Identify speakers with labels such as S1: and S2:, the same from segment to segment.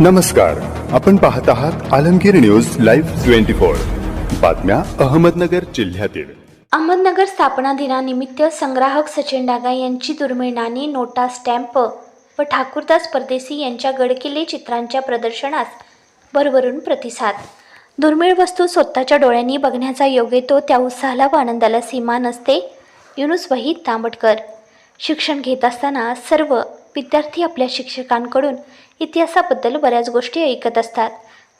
S1: नमस्कार. आपण पाहत आहात Alamgir news live twenty four. बातम्या अहमदनगर जिल्ह्यातील.
S2: अहमदनगर स्थापना दिनानिमित्त संग्राहक सचिन डागा यांची दुर्मिळ नाणी नोटा स्टॅम्प व ठाकूरदास परदेसी यांच्या गडकिल्ले चित्रांच्या प्रदर्शनास भरभरून प्रतिसाद. दुर्मिळ वस्तू स्वतःच्या डोळ्यांनी बघण्याचा योग येतो त्या उत्साहाला व आनंदाला सीमा नसते युनुस वहीद तांबटकर. शिक्षण घेत असताना सर्व विद्यार्थी आपल्या शिक्षकांकडून इतिहासाबद्दल बऱ्याच गोष्टी ऐकत असतात.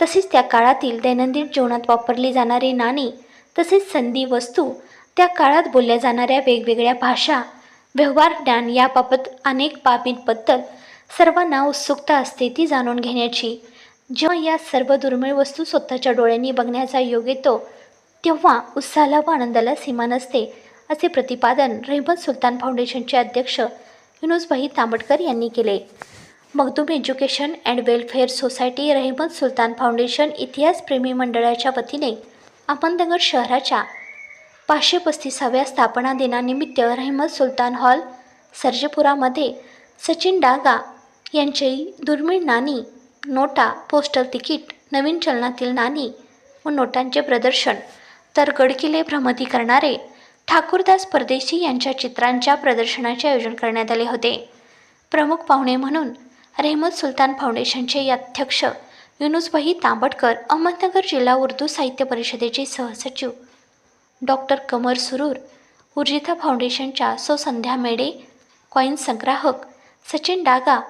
S2: तसेच त्या काळातील दैनंदिन जीवनात वापरली जाणारी नाणी तसेच संधी वस्तू त्या काळात बोलल्या जाणाऱ्या वेगवेगळ्या भाषा व्यवहार ज्ञान याबाबत अनेक बाबींबद्दल सर्वांना उत्सुकता असते ती जाणून घेण्याची. जेव्हा या सर्व दुर्मिळ वस्तू स्वतःच्या डोळ्यांनी बघण्याचा योग येतो तेव्हा उत्साहाला व आनंदाला सीमा नसते असे प्रतिपादन रेहमत सुलतान फाउंडेशनचे अध्यक्ष युनुसभाई तांबटकर यांनी केले. Makhdoom education and welfare society Rahmat Sultan foundation इतिहासप्रेमी मंडळाच्या वतीने अहमदनगर शहराच्या पाचशे पस्तीसाव्या स्थापना दिनानिमित्त रहमत सुलतान हॉल सर्जेपुरामध्ये सचिन डागा यांची दुर्मिळ नाणी नोटा पोस्टल तिकीट नवीन चलनातील नाणी व नोटांचे प्रदर्शन तर गडकिल्ले भ्रमती करणारे ठाकूरदास परदेशी यांच्या चित्रांच्या प्रदर्शनाचे आयोजन करण्यात आले होते. प्रमुख पाहुणे म्हणून रहमत सुलतान फाउंडेशनचे अध्यक्ष युनुसभाई तांबटकर अहमदनगर जिल्हा उर्दू साहित्य परिषदेचे सहसचिव डॉक्टर कमर सुरूर उर्जिता फाउंडेशनच्या सो संध्या मेडे कॉईन संग्राहक सचिन डागा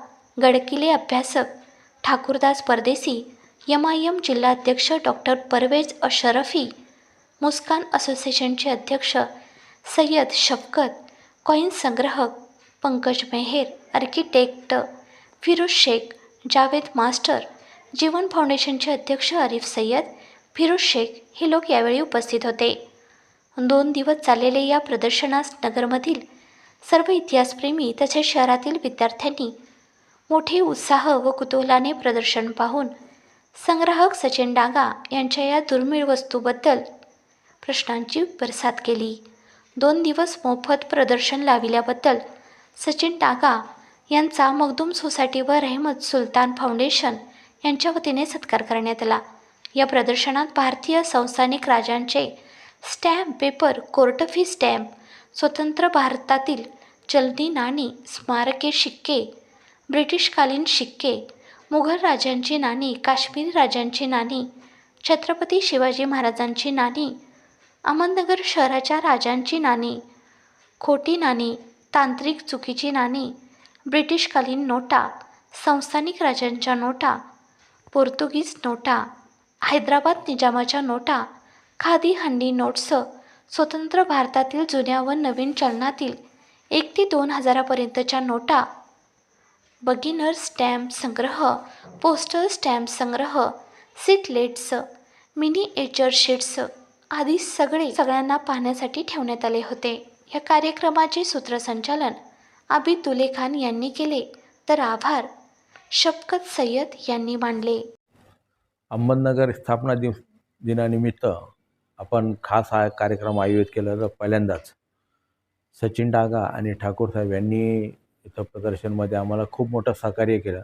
S2: गडकिले अभ्यासक ठाकूरदास परदेसी एम आय जिल्हाध्यक्ष डॉक्टर परवेज अशरफी मुस्कान असोसिएशनचे अध्यक्ष सय्यद शफकत कॉईन संग्राहक पंकज मेहेर आर्किटेक्ट फिरोज शेख जावेद मास्टर जीवन फाउंडेशनचे अध्यक्ष आरिफ सय्यद फिरोज शेख हे लोक यावेळी उपस्थित होते. दोन दिवस चाललेल्या या प्रदर्शनास नगरमधील सर्व इतिहासप्रेमी तसेच शहरातील विद्यार्थ्यांनी मोठे उत्साह व कुतूहलाने प्रदर्शन पाहून संग्राहक सचिन डागा यांच्या या दुर्मिळ वस्तूबद्दल प्रश्नांची बरसात केली. दोन दिवस मोफत प्रदर्शन लाविल्याबद्दल सचिन टागा यांचा मखदूम सोसायटी व रहमत सुलतान फाउंडेशन यांच्या वतीने सत्कार करण्यात आला. या प्रदर्शनात भारतीय संस्थानिक राजांचे stamp paper court fee stamp स्वतंत्र भारतातील चलनी नाणी स्मारके शिक्के ब्रिटिशकालीन शिक्के मुघल राजांची नाणी काश्मीर राजांची नाणी छत्रपती शिवाजी महाराजांची नाणी अहमदनगर शहराच्या राजांची नाणी खोटी नाणी तांत्रिक चुकीची नाणी ब्रिटिशकालीन नोटा संस्थानिक राजांच्या नोटा पोर्तुगीज नोटा हैदराबाद निजामाच्या नोटा खादी हंडी नोट्स स्वतंत्र भारतातील जुन्या व नवीन चलनातील एक ते दोन हजारापर्यंतच्या नोटा बगिनर स्टॅम्प संग्रह पोस्टल स्टॅम्प संग्रह सिटलेट्स मिनीएचर शीट्स आधी सगळे सगळ्यांना पाहण्यासाठी ठेवण्यात आले होते. या कार्यक्रमाचे सूत्रसंचालन आबिद तुले खान यांनी केले तर आभार. शफकत सय्यद यांनी मांडले.
S3: अहमदनगर स्थापना दिन दिनानिमित्त आपण खास हा कार्यक्रम आयोजित केला तर पहिल्यांदाच सचिन डागा आणि ठाकूर साहेब यांनी इथं प्रदर्शनमध्ये आम्हाला खूप मोठं सहकार्य केलं.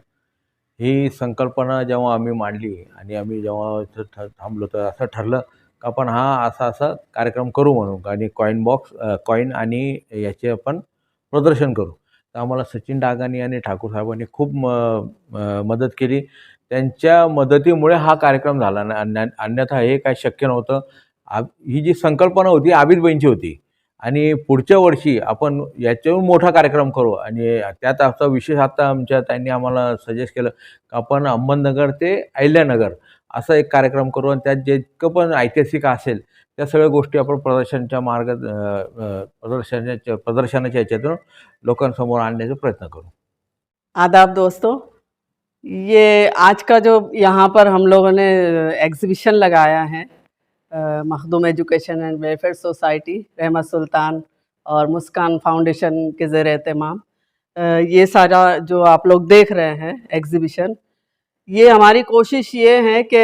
S3: ही संकल्पना जेव्हा आम्ही मांडली आणि आम्ही जेव्हा इथं ठ थांबलो तर असं ठरलं आपण हा असा असा कार्यक्रम करू म्हणून आणि कॉईन बॉक्स कॉईन आणि याचे आपण प्रदर्शन करू. तर आम्हाला सचिन डागानी आणि ठाकूर साहेबांनी खूप म मदत केली. त्यांच्या मदतीमुळे हा कार्यक्रम झाला. ना अन्य अन्यथा हे काय शक्य नव्हतं. आ ही जी संकल्पना होती आबिदबाईंची होती. आणि पुढच्या वर्षी आपण याच्यावर मोठा कार्यक्रम करू. आणि त्यात आता विशेष आता आमच्या त्यांनी आम्हाला सजेस्ट केलं. का आपण अहमदनगर ते अहिल्यानगर असा एक कार्यक्रम करू आणि त्यात जितकं पण ऐतिहासिक असेल त्या सगळ्या गोष्टी आपण प्रदर्शनच्या मार्ग प्रदर्शनाच्या प्रदर्शनाच्या याच्यातून लोकांसमोर आणण्याचा प्रयत्न करू.
S4: आदाब दोस्तों ये आज का जो यहाँ पर हम लोगों ने एग्जीबिशन लगाया है Makhdoom education and welfare society Rahmat Sultan और मुस्कान फाउंडेशन के ज़र एहतमाम ये सारा जो आप लोग देख रहे हैं एग्जीबिशन ये हमारी कोशिश ये है कि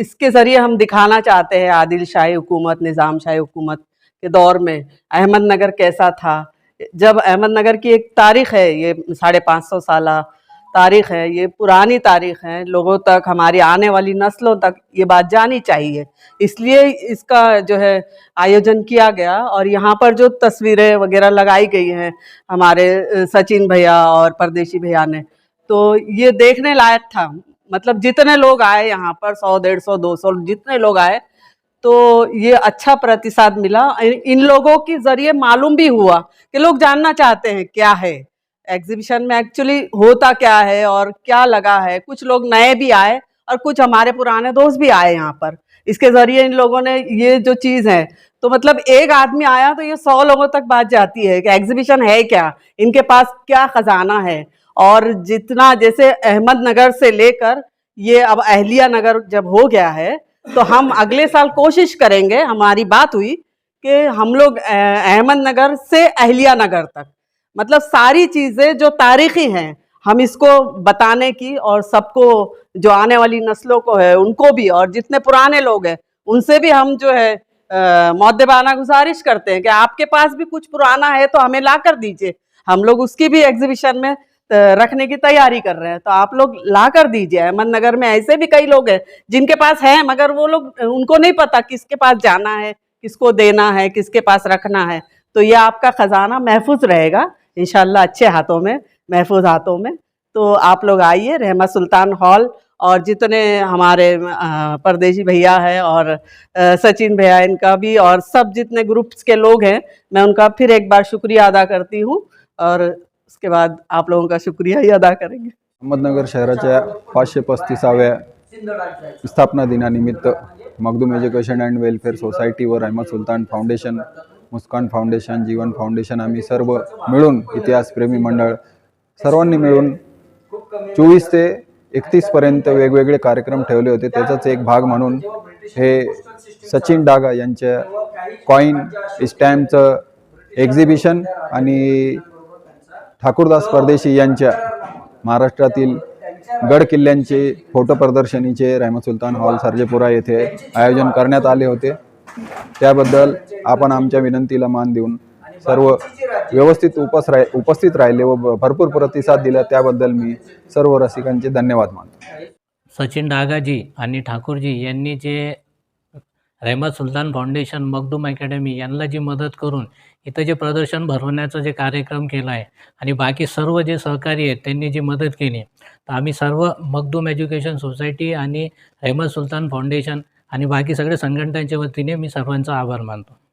S4: इसके ज़रिए हम दिखाना चाहते हैं आदिल शाही हुकूमत, निज़ाम शाही हुकूमत के दौर में अहमदनगर कैसा था? जब अहमदनगर की एक तारीख़ है, ये साढ़े पाँच सौ साल तारीख है, ये पुरानी तारीख है, लोगों तक, हमारी आने वाली नस्लों तक ये बात जानी चाहिए। इसलिए इसका जो है आयोजन किया गया और यहाँ पर जो तस्वीरें वगैरह लगाई गई हैं हमारे सचिन भैया और परदेशी भैया ने तो ये देखने लायक था। मतलब जितने लोग आए यहाँ पर, सौ, डेढ़ सौ, दो सौ जितने लोग आए तो ये अच्छा प्रतिसाद मिला। इन लोगों के ज़रिए मालूम भी हुआ कि लोग जानना चाहते हैं क्या है। एग्जीबिशन में एक्चुअली होता क्या है और क्या लगा है। कुछ लोग नए भी आए और कुछ हमारे पुराने दोस्त भी आए यहाँ पर। इसके ज़रिए इन लोगों ने ये जो चीज़ है तो मतलब एक आदमी आया तो ये सौ लोगों तक बात जाती है कि एग्जीबिशन है क्या? इनके पास क्या खजाना है? और जितना जैसे अहमदनगर से लेकर ये अब अहलिया नगर जब हो गया है तो हम अगले साल कोशिश करेंगे, हमारी बात हुई कि हम लोग अहमदनगर से अहलिया नगर तक। मतलब सारी चीज़ें जो तारीखी हैं, हम इसको बताने की और सबको, जो आने वाली नस्लों को है, उनको भी और जितने पुराने लोग हैं, उनसे भी हम जो है मौदेबाना गुजारिश करते हैं कि आपके पास भी कुछ पुराना है तो हमें ला कर दीजिए। हम लोग उसकी भी एग्जीबिशन में रखने की तैयारी कर रहे हैं। तो आप लोग ला कर दीजिए। अहमदनगर में ऐसे भी कई लोग हैं, जिनके पास है, मगर वो लोग उनको नहीं पता किसके पास जाना है, किसको देना है, किसके पास रखना है। तो ये आपका खजाना महफूज रहेगा, इंशाल्लाह अच्छे हाथों में, महफूज हाथों में। तो आप लोग आइए रहमा सुल्तान हॉल, और जितने हमारे परदेशी भैया हैं और सचिन भैया इनका भी, और सब जितने ग्रुप्स के लोग हैं, मैं उनका फिर एक बार शुक्रिया अदा करती हूँ। और उसके बाद आप लोगों का शुक्रिया ही अदा करेंगे।
S5: अहमदनगर शहराच्या पाचशे पस्तीसाव्या स्थापना दिनानिमित्त Makhdoom education and welfare society व Rahmat Sultan foundation Muskan foundation Jeevan foundation आम्ही सर्व मिळून इतिहासप्रेमी मंडळ सर्वांनी मिळून चोवीस ते एकतीसपर्यंत वेगवेगळे कार्यक्रम ठेवले होते. त्याचाच एक भाग म्हणून हे सचिन डागा यांच्या कॉईन स्टॅम्पचं एक्झिबिशन आणि ठाकूरदास परदेशी यांच्या महाराष्ट्रातील गड किल्ल्यांचे फोटो प्रदर्शनीचे रहमत सुलतान हॉल सर्जेपुरा येथे आयोजन करण्यात आले होते. त्याबद्दल आपण आमच्या विनंतीला मान देऊन सर्व व्यवस्थित उपस राह उपस्थित राहिले व भरपूर प्रतिसाद दिला. त्याबद्दल मी सर्व रसिकांचे धन्यवाद मानतो.
S6: सचिन डागाजी आणि ठाकूरजी यांनी जे रहमत सुलतान फाउंडेशन मखदूम अकॅडमी यांना जी मदत करून इथं जे प्रदर्शन भरवण्याचा जे कार्यक्रम केला आहे आणि बाकी सर्व जे सहकारी आहेत त्यांनी जी मदत केली तर आम्ही सर्व मखदूम एज्युकेशन सोसायटी आणि रहमत सुलतान फाउंडेशन आणि बाकी सगळ्या संघटनांच्या वतीने मी सर्वांचा आभार मानतो.